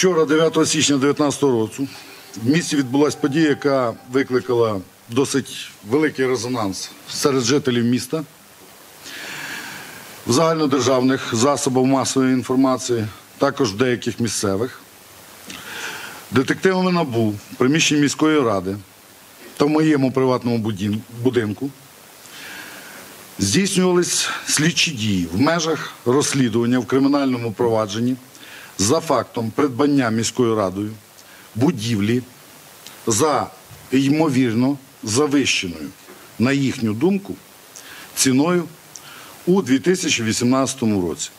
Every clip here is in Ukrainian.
Вчора, 9 січня 2019 року, в місті відбулася подія, яка викликала досить великий резонанс серед жителів міста, в загальнодержавних засобах масової інформації, також в деяких місцевих. Детективами НАБУ в приміщенні міської ради та в моєму приватному будинку здійснювались слідчі дії в межах розслідування в кримінальному провадженні за фактом придбання міською радою будівлі за ймовірно завищеною, на їхню думку, ціною у 2018 році.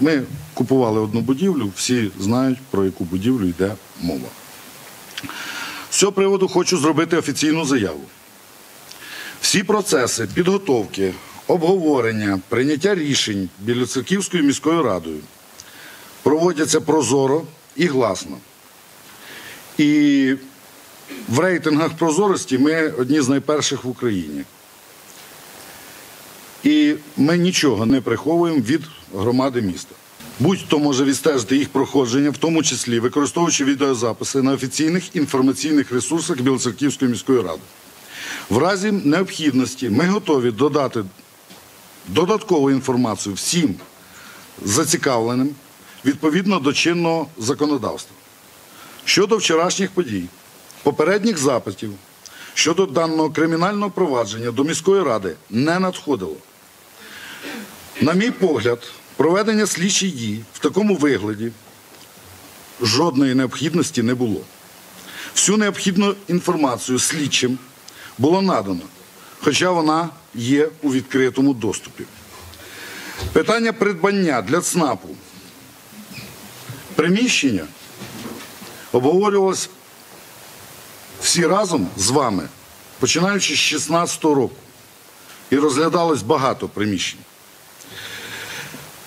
Ми купували одну будівлю, всі знають, про яку будівлю йде мова. З цього приводу хочу зробити офіційну заяву. Всі процеси підготовки, обговорення, прийняття рішень Білоцерківською міською радою проводяться прозоро і гласно. І в рейтингах прозорості ми одні з найперших в Україні. І ми нічого не приховуємо від громади міста. Будь-хто може відстежити їх проходження, в тому числі використовуючи відеозаписи на офіційних інформаційних ресурсах Білоцерківської міської ради. В разі необхідності ми готові додати додаткову інформацію всім зацікавленим відповідно до чинного законодавства. Щодо вчорашніх подій, попередніх запитів щодо даного кримінального провадження до міської ради не надходило. На мій погляд, проведення слідчих дій в такому вигляді жодної необхідності не було. Всю необхідну інформацію слідчим було надано, хоча вона є у відкритому доступі. Питання придбання для ЦНАПу приміщення обговорювалось всі разом з вами, починаючи з 2016 року, і розглядалось багато приміщень.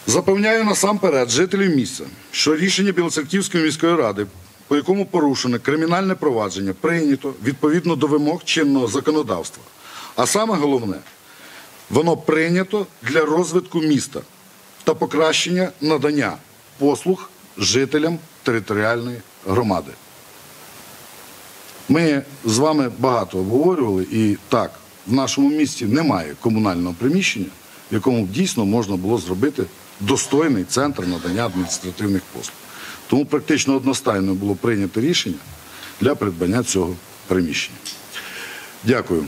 Запевняю насамперед жителів міста, що рішення Білоцерківської міської ради, по якому порушене кримінальне провадження, прийнято відповідно до вимог чинного законодавства. А саме головне, воно прийнято для розвитку міста та покращення надання послуг жителям територіальної громади. Ми з вами багато обговорювали, і так, в нашому місті немає комунального приміщення, в якому дійсно можна було зробити достойний центр надання адміністративних послуг. Тому практично одностайно було прийнято рішення для придбання цього приміщення. Дякую.